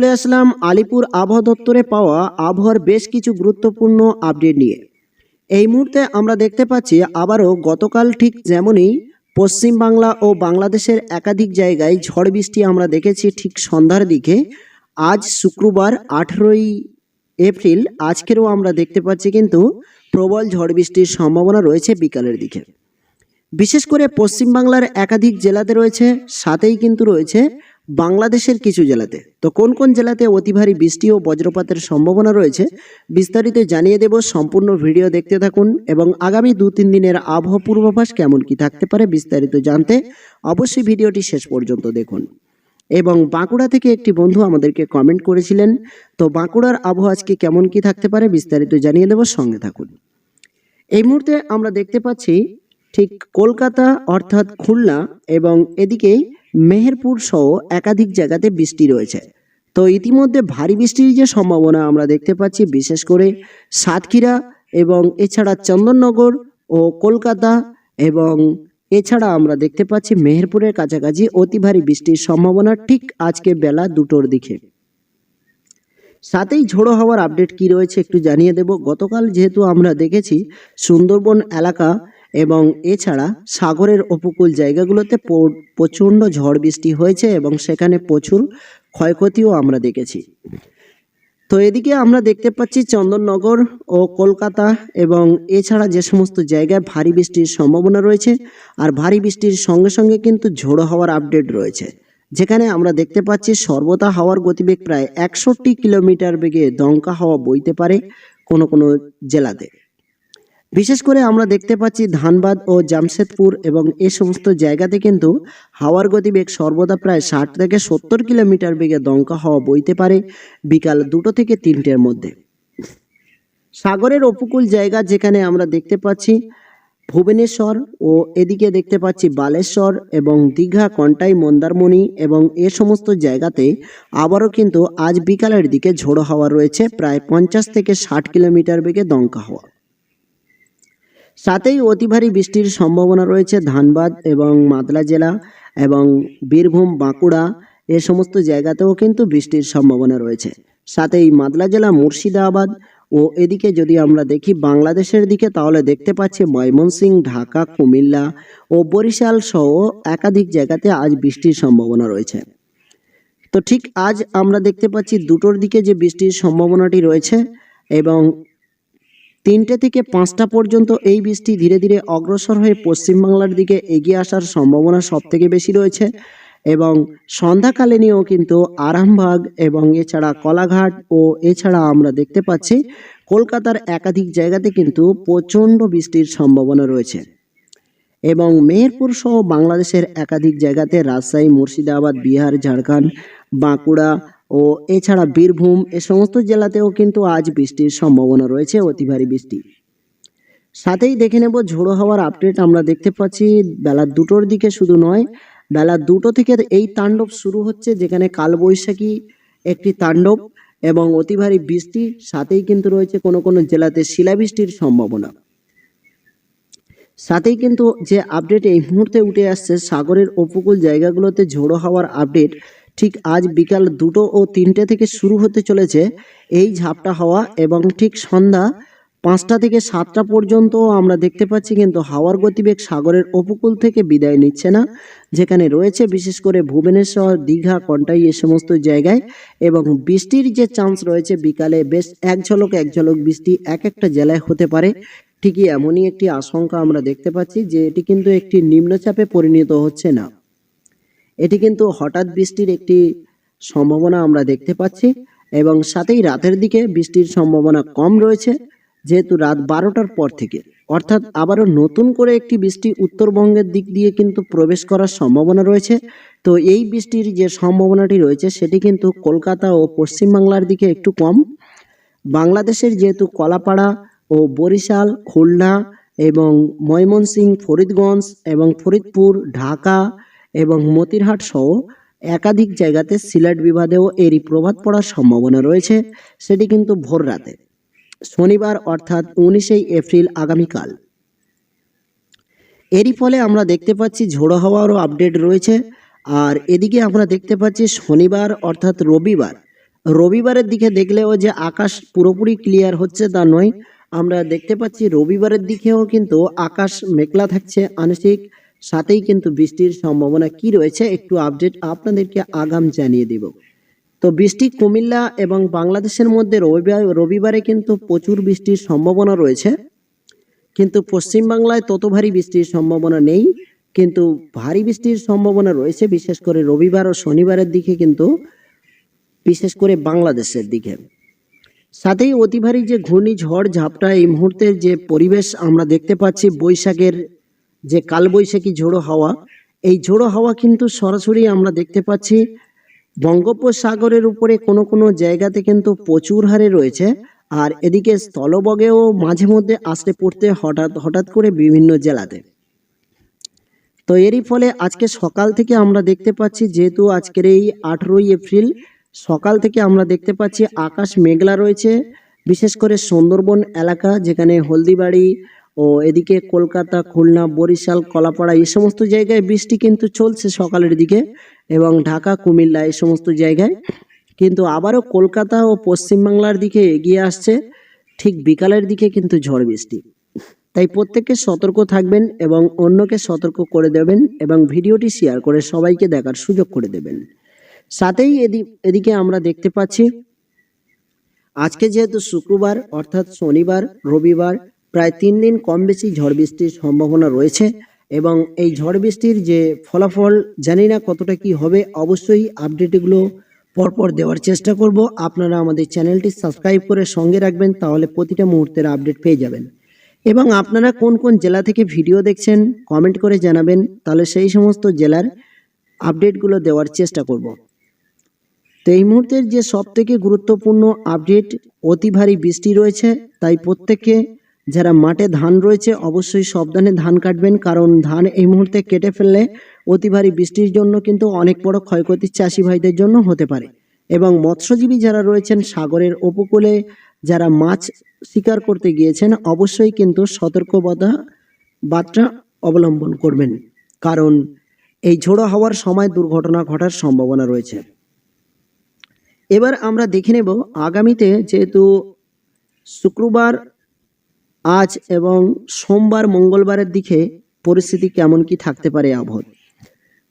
চলে আসলাম আলিপুর আবহাওয়া দপ্তরে পাওয়া আবহাওয়ার বেশ কিছু গুরুত্বপূর্ণ আপডেট নিয়ে। এই মুহূর্তে আমরা দেখতে পাচ্ছি আবারও গতকাল ঠিক যেমনই পশ্চিম বাংলা ও বাংলাদেশের একাধিক জায়গায় ঝড় বৃষ্টি আমরা দেখেছি ঠিক সন্ধ্যার দিকে। আজ শুক্রবার আঠেরোই এপ্রিল, আজকেরও আমরা দেখতে পাচ্ছি কিন্তু প্রবল ঝড় বৃষ্টির সম্ভাবনা রয়েছে বিকালের দিকে। বিশেষ করে পশ্চিমবাংলার একাধিক জেলাতে রয়েছে, সাথেই কিন্তু রয়েছে বাংলাদেশের কিছু জেলাতে। তো কোন কোন জেলাতে অতি ভারী বৃষ্টি ও বজ্রপাতের সম্ভাবনা রয়েছে, বিস্তারিত জানিয়ে দেব সম্পূর্ণ ভিডিও দেখতে থাকুন এবং আগামী দু তিন দিনের আবহাওয়া পূর্বাভাস কেমন কি থাকতে পারে বিস্তারিত জানতে অবশ্যই ভিডিওটি শেষ পর্যন্ত দেখুন। এবং বাঁকুড়া থেকে একটি বন্ধু আমাদেরকে কমেন্ট করেছিলেন, তো বাঁকুড়ার আবহাওয়া আজকে কেমন কি থাকতে পারে বিস্তারিত জানিয়ে দেব, সঙ্গে থাকুন। এই মুহূর্তে আমরা দেখতে পাচ্ছি ঠিক কলকাতা অর্থাৎ খুলনা এবং এদিকে মেহেরপুর সহ একাধিক জায়গাতে বৃষ্টি রয়েছে। তো ইতিমধ্যে ভারী বৃষ্টির যে সম্ভাবনা আমরা দেখতে পাচ্ছি, বিশেষ করে সাতক্ষীরা এবং এছাড়া চন্দননগর ও কলকাতা এবং এছাড়া আমরা দেখতে পাচ্ছি মেহেরপুরের কাছাকাছি অতি ভারী বৃষ্টির সম্ভাবনা ঠিক আজকে বেলা দুটোর দিকে। সাথেই ঝোড়ো হওয়ার আপডেট কি রয়েছে একটু জানিয়ে দেব। গতকাল যেহেতু আমরা দেখেছি, সুন্দরবন এলাকা এবং এছাড়া সাগরের উপকূল জায়গাগুলোতে প্রচণ্ড ঝড় বৃষ্টি হয়েছে এবং সেখানে প্রচুর ক্ষয়ক্ষতিও আমরা দেখেছি। তো এদিকে আমরা দেখতে পাচ্ছি চন্দননগর ও কলকাতা এবং এছাড়া যে সমস্ত জায়গায় ভারী বৃষ্টির সম্ভাবনা রয়েছে আর ভারী বৃষ্টির সঙ্গে সঙ্গে কিন্তু ঝোড়ো হওয়ার আপডেট রয়েছে। যেখানে আমরা দেখতে পাচ্ছি সর্বদা হাওয়ার গতিবেগ প্রায় একষট্টি কিলোমিটার বেগে দমকা হাওয়া বইতে পারে কোনো কোনো জেলাতে। বিশেষ করে আমরা দেখতে পাচ্ছি ধানবাদ ও জামশেদপুর এবং এ সমস্ত জায়গাতে কিন্তু হাওয়ার গতিবেগ সর্বদা প্রায় ষাট থেকে সত্তর কিলোমিটার বেগে দমকা হাওয়া বইতে পারে বিকাল দুটো থেকে তিনটের মধ্যে। সাগরের উপকূল জায়গা যেখানে আমরা দেখতে পাচ্ছি ভুবনেশ্বর ও এদিকে দেখতে পাচ্ছি বালেশ্বর এবং দীঘা, কন্টাই, মন্দারমণি এবং এ সমস্ত জায়গাতে আবারও কিন্তু আজ বিকালের দিকে ঝোড়ো হাওয়া রয়েছে, প্রায় পঞ্চাশ থেকে ষাট কিলোমিটার বেগে দমকা হাওয়া। সাথেই অতি ভারী বৃষ্টির সম্ভাবনা রয়েছে ধানবাদ এবং মাদলা জেলা এবং বীরভূম, বাঁকুড়া, এ সমস্ত জায়গাতেও কিন্তু বৃষ্টির সম্ভাবনা রয়েছে। সাথেই মাদলা জেলা মুর্শিদাবাদ ও এদিকে যদি আমরা দেখি বাংলাদেশের দিকে, তাহলে দেখতে পাচ্ছি ময়মনসিংহ, ঢাকা, কুমিল্লা ও বরিশাল সহ একাধিক জায়গাতে আজ বৃষ্টির সম্ভাবনা রয়েছে। তো ঠিক আজ আমরা দেখতে পাচ্ছি দুটোর দিকে যে বৃষ্টির সম্ভাবনাটি রয়েছে এবং তিনটে থেকে পাঁচটা পর্যন্ত এই বৃষ্টি ধীরে ধীরে অগ্রসর হয়ে পশ্চিমবাংলার দিকে এগিয়ে আসার সম্ভাবনা সব থেকে বেশি রয়েছে এবং সন্ধ্যাকালীনও কিন্তু আরামবাগ এবং এছাড়া কলাঘাট ও এছাড়া আমরা দেখতে পাচ্ছি কলকাতার একাধিক জায়গাতে কিন্তু প্রচণ্ড বৃষ্টির সম্ভাবনা রয়েছে। এবং মেহেরপুর সহ বাংলাদেশের একাধিক জায়গাতে রাজশাহী, মুর্শিদাবাদ, বিহার, ঝাড়খণ্ড, বাঁকুড়া ও এছাড়া বীরভূম এ সমস্ত জেলাতেও কিন্তু আজ বৃষ্টির সম্ভাবনা রয়েছে, অতি ভারী বৃষ্টি। সাথেই দেখে নেব ঝোড়ো হওয়ার আপডেট, আমরা দেখতে পাচ্ছি বেলা দুটোর দিকে শুধু নয়, বেলা দুটো থেকে এই তাণ্ডব শুরু হচ্ছে, যেখানে কালবৈশাখী একটি তাণ্ডব এবং অতি ভারী বৃষ্টি, সাথেই কিন্তু রয়েছে কোনো কোনো জেলাতে শিলাবৃষ্টির সম্ভাবনা। সাথেই কিন্তু যে আপডেট এই মুহূর্তে উঠে আসছে, সাগরের উপকূল জায়গাগুলোতে ঝোড়ো হওয়ার আপডেট ঠিক আজ বিকাল দুটো ও তিনটে থেকে শুরু হতে চলেছে এই ঝাপটা হওয়া এবং ঠিক সন্ধ্যা পাঁচটা থেকে সাতটা পর্যন্ত আমরা দেখতে পাচ্ছি, কিন্তু হাওয়ার গতিবেগ সাগরের উপকূল থেকে বিদায় নিচ্ছে না, যেখানে রয়েছে বিশেষ করে ভুবনেশ্বর, দীঘা, কন্টাই এ সমস্ত জায়গায় এবং বৃষ্টির যে চান্স রয়েছে বিকালে বেশ এক ঝলক এক ঝলক বৃষ্টি এক একটা জেলায় হতে পারে। ঠিকই এমনই একটি আশঙ্কা আমরা দেখতে পাচ্ছি যে এটি কিন্তু একটি নিম্নচাপে পরিণত হচ্ছে না। এটি কিন্তু হঠাৎ বৃষ্টির একটি সম্ভাবনা আমরা দেখতে পাচ্ছি এবং সাথেই রাতের দিকে বৃষ্টির সম্ভাবনা কম রয়েছে, যেহেতু রাত বারোটার পর থেকে। অর্থাৎ আবারও নতুন করে একটি বৃষ্টি উত্তরবঙ্গের দিক দিয়ে কিন্তু প্রবেশ করার সম্ভাবনা রয়েছে। তো এই বৃষ্টির যে সম্ভাবনাটি রয়েছে, সেটি কিন্তু কলকাতা ও পশ্চিমবাংলার দিকে একটু কম। বাংলাদেশের যেহেতু কলাপাড়া ও বরিশাল, খুলনা এবং ময়মনসিংহ, ফরিদগঞ্জ এবং ফরিদপুর, ঢাকা এবং মতিরহাট সহ একাধিক জায়গাতে সিলেট বিভাগেও এরই প্রভাব পড়ার সম্ভাবনা রয়েছে, সেটি কিন্তু ভোর রাতে। শনিবার অর্থাৎ উনিশেই এপ্রিল আগামীকাল। এরই ফলে আমরা দেখতে পাচ্ছি ঝোড়ো হাওয়ারও আপডেট রয়েছে। আর এদিকে আমরা দেখতে পাচ্ছি শনিবার অর্থাৎ রবিবার। রবিবারের দিকে দেখলেও যে আকাশ পুরোপুরি ক্লিয়ার হচ্ছে তা নয়। আমরা দেখতে পাচ্ছি রবিবারের দিকেও কিন্তু আকাশ মেঘলা থাকছে, আংশিক সাথেই কিন্তু বৃষ্টির সম্ভাবনা কি রয়েছে একটু আপডেট আপনাদেরকে আগাম জানিয়ে দেব। তো বৃষ্টি কুমিল্লা এবং বাংলাদেশের মধ্যে রবিবার কিন্তু প্রচুর বৃষ্টির সম্ভাবনা রয়েছে। কিন্তু পশ্চিমবাংলায় তত ভারী বৃষ্টির সম্ভাবনা নেই। কিন্তু ভারী বৃষ্টির সম্ভাবনা রয়েছে, বিশেষ করে রবিবার ও শনিবারের দিকে কিন্তু, বিশেষ করে বাংলাদেশের দিকে। সাথেই অতি ভারী যে ঘূর্ণিঝড় ঝাপটা এই মুহূর্তের যে পরিবেশ আমরা দেখতে পাচ্ছি বৈশাখের যে কালবৈশাখী ঝোড়ো হাওয়া, এই ঝোড়ো হাওয়া কিন্তু সরাসরি আমরা দেখতে পাচ্ছি বঙ্গোপসাগরের উপরে কোনো কোনো জায়গাতে কিন্তু প্রচুর হারে রয়েছে। আর এদিকে স্থলবগেও মাঝে মধ্যে আসতে পড়তে হঠাৎ হঠাৎ করে বিভিন্ন জেলাতে। তো এরই ফলে আজকে সকাল থেকে আমরা দেখতে পাচ্ছি, যেহেতু আজকের এই আঠেরোই এপ্রিল, সকাল থেকে আমরা দেখতে পাচ্ছি আকাশ মেঘলা রয়েছে। বিশেষ করে সুন্দরবন এলাকা, যেখানে হলদিবাড়ি ও এদিকে কলকাতা, খুলনা, বরিশাল, কলাপাড়া এই সমস্ত জায়গায় বৃষ্টি কিন্তু চলছে সকালের দিকে এবং ঢাকা, কুমিল্লা এই সমস্ত জায়গায়। কিন্তু আবারও কলকাতা ও পশ্চিমবাংলার দিকে এগিয়ে আসছে। ঠিক বিকালের দিকে কিন্তু ঝড় বৃষ্টি। তাই প্রত্যেককে সতর্ক থাকবেন এবং অন্যকে সতর্ক করে দেবেন এবং ভিডিওটি শেয়ার করে সবাইকে দেখার সুযোগ করে দেবেন। সাথেই এদি- এদিকে আমরা দেখতে পাচ্ছি, আজকে যেহেতু শুক্রবার, অর্থাৎ শনিবার, রবিবার প্রায় তিন দিন কম বেশি ঝড় বৃষ্টির সম্ভাবনা রয়েছে এবং এই ঝড় বৃষ্টির যে ফলাফল, জানি না কতটা কি হবে, অবশ্যই আপডেটগুলো পরপর দেওয়ার চেষ্টা করব। আপনারা আমাদের চ্যানেলটি সাবস্ক্রাইব করে সঙ্গে রাখবেন, তাহলে প্রতিটা মুহূর্তের আপডেট পেয়ে যাবেন। এবং আপনারা কোন কোন জেলা থেকে ভিডিও দেখছেন, কমেন্ট করে জানাবেন, তাহলে সেই সমস্ত জেলার আপডেটগুলো দেওয়ার চেষ্টা করব। তো এই মুহূর্তের যে সব থেকে গুরুত্বপূর্ণ আপডেট, অতি ভারী বৃষ্টি রয়েছে, তাই প্রত্যেককে যারা মাঠে ধান রয়েছে, অবশ্যই সাবধানে ধান কাটবেন, কারণ ধান এই মুহূর্তে কেটে ফেললে অতি ভারী বৃষ্টির জন্য কিন্তু অনেক বড় ক্ষয়ক্ষতি চাষি ভাইদের জন্য হতে পারে। এবং মৎস্যজীবী যারা রয়েছেন, সাগরের উপকূলে যারা মাছ শিকার করতে গিয়েছেন, অবশ্যই কিন্তু সতর্কবার্তা বার্তা অবলম্বন করবেন, কারণ এই ঝোড়ো হওয়ার সময় দুর্ঘটনা ঘটার সম্ভাবনা রয়েছে। এবার আমরা দেখে নেব, আগামীতে যেহেতু শুক্রবার আজ এবং সোমবার মঙ্গলবারের দিকে পরিস্থিতি কেমন কি থাকতে পারে আবহাওয়া?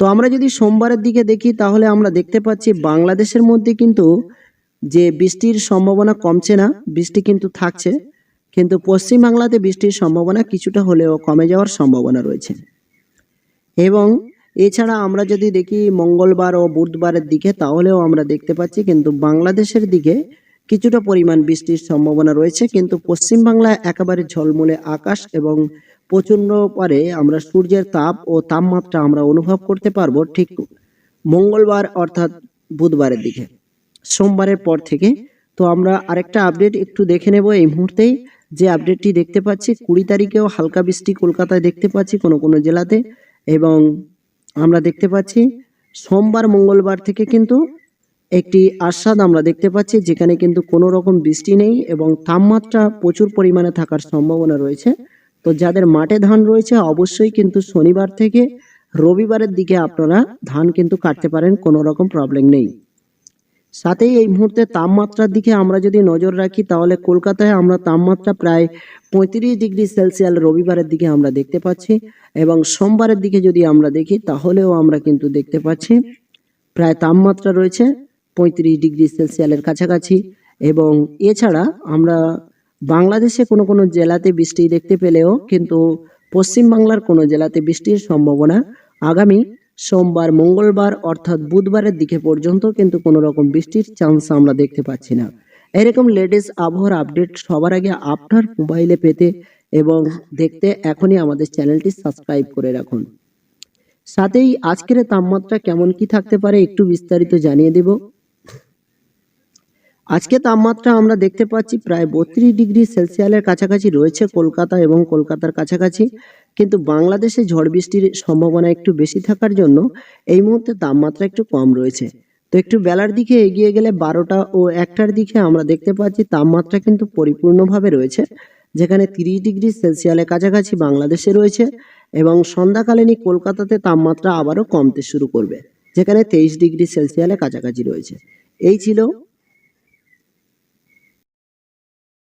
তো আমরা যদি সোমবারের দিকে দেখি, তাহলে আমরা দেখতে পাচ্ছি বাংলাদেশের মধ্যে কিন্তু যে বৃষ্টির সম্ভাবনা কমছে না, বৃষ্টি কিন্তু থাকছে, কিন্তু পশ্চিম বাংলাতে বৃষ্টির সম্ভাবনা কিছুটা হলেও কমে যাওয়ার সম্ভাবনা রয়েছে। এবং এছাড়া আমরা যদি দেখি মঙ্গলবার ও বুধবারের দিকে, তাহলেও আমরা দেখতে পাচ্ছি কিন্তু বাংলাদেশের দিকে কিছুটা পরিমাণ বৃষ্টির সম্ভাবনা রয়েছে, কিন্তু পশ্চিম বাংলায় একেবারে ঝলমলে আকাশ এবং প্রচণ্ড পরে আমরা সূর্যের তাপ ও তাপমাত্রা আমরা অনুভব করতে পারব ঠিক মঙ্গলবার অর্থাৎ বুধবারের দিকে। সোমবারের পর থেকে তো আমরা আরেকটা আপডেট একটু দেখে নেব এই মুহূর্তেই। যে আপডেটটি দেখতে পাচ্ছি, কুড়ি তারিখেও হালকা বৃষ্টি কলকাতায় দেখতে পাচ্ছি কোনো কোনো জেলাতে এবং আমরা দেখতে পাচ্ছি সোমবার, মঙ্গলবার থেকে কিন্তু একটি আস্বাদ আমরা দেখতে পাচ্ছি, যেখানে কিন্তু কোনো রকম বৃষ্টি নেই এবং তাপমাত্রা প্রচুর পরিমাণে থাকার সম্ভাবনা রয়েছে। তো যাদের মাঠে ধান রয়েছে, অবশ্যই কিন্তু শনিবার থেকে রবিবারের দিকে আপনারা ধান কিন্তু কাটতে পারেন, কোনো রকম প্রবলেম নেই। সাথেই এই মুহূর্তে তাপমাত্রার দিকে আমরা যদি নজর রাখি, তাহলে কলকাতায় আমরা তাপমাত্রা প্রায় পঁয়ত্রিশ ডিগ্রি সেলসিয়াস রবিবারের দিকে আমরা দেখতে পাচ্ছি এবং সোমবারের দিকে যদি আমরা দেখি, তাহলেও আমরা কিন্তু দেখতে পাচ্ছি, প্রায় তাপমাত্রা রয়েছে পঁয়ত্রিশ ডিগ্রি সেলসিয়াসের কাছাকাছি এবং এছাড়া আমরা বাংলাদেশে কোনো কোনো জেলাতে বৃষ্টি দেখতে পেলেও কিন্তু পশ্চিম বাংলার কোনো জেলাতে বৃষ্টির সম্ভাবনা আগামী সোমবার, মঙ্গলবার অর্থাৎ বুধবারের দিকে পর্যন্ত কিন্তু কোনো রকম বৃষ্টির চান্স আমরা দেখতে পাচ্ছি না। এরকম লেটেস্ট আবহাওয়ার আপডেট সবার আগে আপনার মোবাইলে পেতে এবং দেখতে এখনই আমাদের চ্যানেলটি সাবস্ক্রাইব করে রাখুন। সাথেই আজকের তাপমাত্রা কেমন কি থাকতে পারে একটু বিস্তারিত জানিয়ে দেব। আজকে তাপমাত্রা আমরা দেখতে পাচ্ছি প্রায় বত্রিশ ডিগ্রি সেলসিয়ালের কাছাকাছি রয়েছে কলকাতা এবং কলকাতার কাছাকাছি। কিন্তু বাংলাদেশে ঝড় বৃষ্টির সম্ভাবনা একটু বেশি থাকার জন্য এই মুহূর্তে তাপমাত্রা একটু কম রয়েছে। তো একটু বেলার দিকে এগিয়ে গেলে বারোটা ও একটার দিকে আমরা দেখতে পাচ্ছি তাপমাত্রা কিন্তু পরিপূর্ণভাবে রয়েছে, যেখানে তিরিশ ডিগ্রি সেলসিয়ালের কাছাকাছি বাংলাদেশে রয়েছে এবং সন্ধ্যাকালীনই কলকাতাতে তাপমাত্রা আবারও কমতে শুরু করবে, যেখানে তেইশ ডিগ্রি সেলসিয়ালের কাছাকাছি রয়েছে। এই ছিল